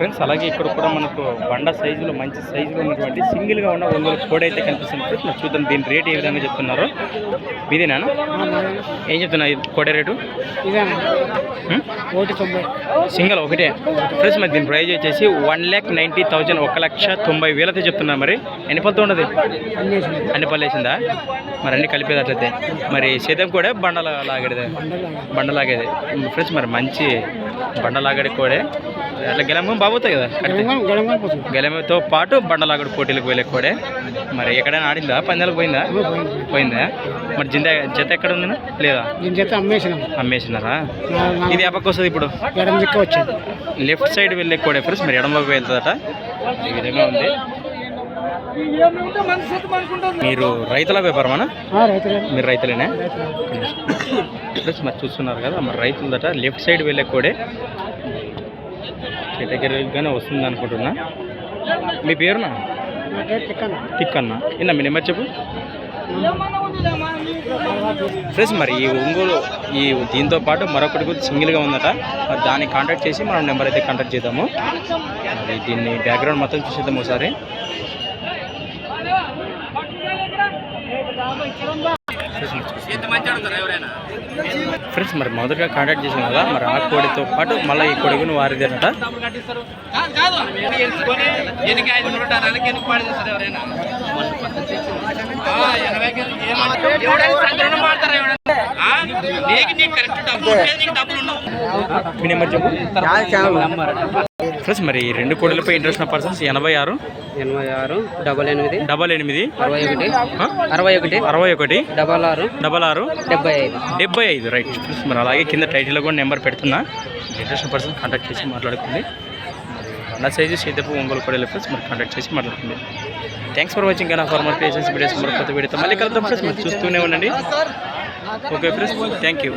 Friends అలాగే ఇక్కడ కూడా మనకు బండ సైజులో మంచి సైజులో ఉన్నటువంటి సింగిల్గా ఉన్న ఒంగోలు కోడి అయితే కనిపిస్తుంది ఫ్రెండ్స్. చూద్దాం దీని రేట్ ఏ విధంగా చెప్తున్నారు. మీదేనా ఏం చెప్తున్నా కోడి రేటు? ఇదేనా? ఒకటి తొంభై. సింగిల్ ఒకటే. ఫ్రెండ్స్ మరి దీని ప్రైజ్ వచ్చేసి వన్ ల్యాక్ నైంటీ థౌజండ్ ఒక లక్ష తొంభై వేలతో చెప్తున్నారు మరి. ఎన్ని పళ్ళతో ఉండదు అన్నేసి అన్ని పళ్ళు వేసిందా? మరి అన్ని కలిపేది అట్లయితే మరి సేద్యం కూడా బండల లాగేది. బండలాగేది. ఫ్రెండ్స్ మరి మంచి బండలాగడి కోడే. అట్లా గెలమ బాగుతాయి కదా. గెలమతో పాటు బండలాగడి పోటీలకు వెళ్ళే కోడే. మరి ఎక్కడైనా ఆడిందా? పందాలకు పోయిందా? పోయిందా. మరి జింద జత ఎక్కడ ఉంది లేదా? అమ్మేసినారా? ఇది ఎప్పకి వస్తుంది ఇప్పుడు? లెఫ్ట్ సైడ్ వెళ్ళే కోడే ఫ్రెండ్స్ మరి ఎడమ వైపు వెళ్తుందట. ఈ విధంగా ఉంది. మీరు రైతుల వ్యాపారమా మీరు రైతులేనా? ఫ్రెండ్స్ మరి చూస్తున్నారు కదా మరి రైతులదట లెఫ్ట్ సైడ్ వెళ్ళే కోడే. కేటగిరీగానే వస్తుంది అనుకుంటున్నా. మీ పేరునా? నా పేరు తిక్కన. టిక్ అన్న ఇన్నా మీ నెంబర్ చెప్పు. ఫ్రెండ్స్ మరి ఈ ఒంగోలు ఈ దీంతో పాటు మరొకటి కూడా సింగిల్గా ఉందట. మరి దాన్ని కాంటాక్ట్ చేసి మనం నెంబర్ అయితే కాంటాక్ట్ చేద్దాము. మరి దీన్ని బ్యాక్గ్రౌండ్ మొత్తం చూసేద్దాం ఒకసారి. ఫ్రెండ్స్ మరి మొదటగా కాంటాక్ట్ చేసాం కదా మరి ఆ కోడితో పాటు మళ్ళీ ఈ కోడి కూడా వారిదేనట మీ నెంబర్ చెప్పు. ఫ్రెండ్స్ మరి ఈ రెండు కోడిలపై ఇంట్రెస్ట్ ఉన్న పర్సన్స్ ఎనభై ఆరు? ఎనభై ఆరు డబల్ ఎనిమిది. డబల్ ఎనిమిది. అరవై ఒకటి? అరవై ఒకటి. అరవై ఒకటి. డబల్ ఆరు. డబల్ ఆరు. డెబ్బై ఐదు. డెబ్బై ఐదు రైట్ ఫ్రెండ్స్ మరి అలాగే కింద టైటిల్లో కూడా నెంబర్ పెడుతున్నా. ఇంట్రెస్ట్ ఉన్న పర్సన్ కాంటాక్ట్ చేసి మాట్లాడుకుంది అన్న సైజు సీతపు ఒంగోలు కూడా ఫ్రెండ్స్ మరి కాంటాక్ట్ చేసి మాట్లాడుతుంది థ్యాంక్స్ ఫర్ వాచింగ్ నా ఫార్మర్ ప్లేసెస్ వీడియోస్ మరి కొత్త వీడియోతో మళ్ళీ కలుద్దాం ఫ్రెండ్స్ మరి చూస్తూనే ఉండండి. Okay friends thank you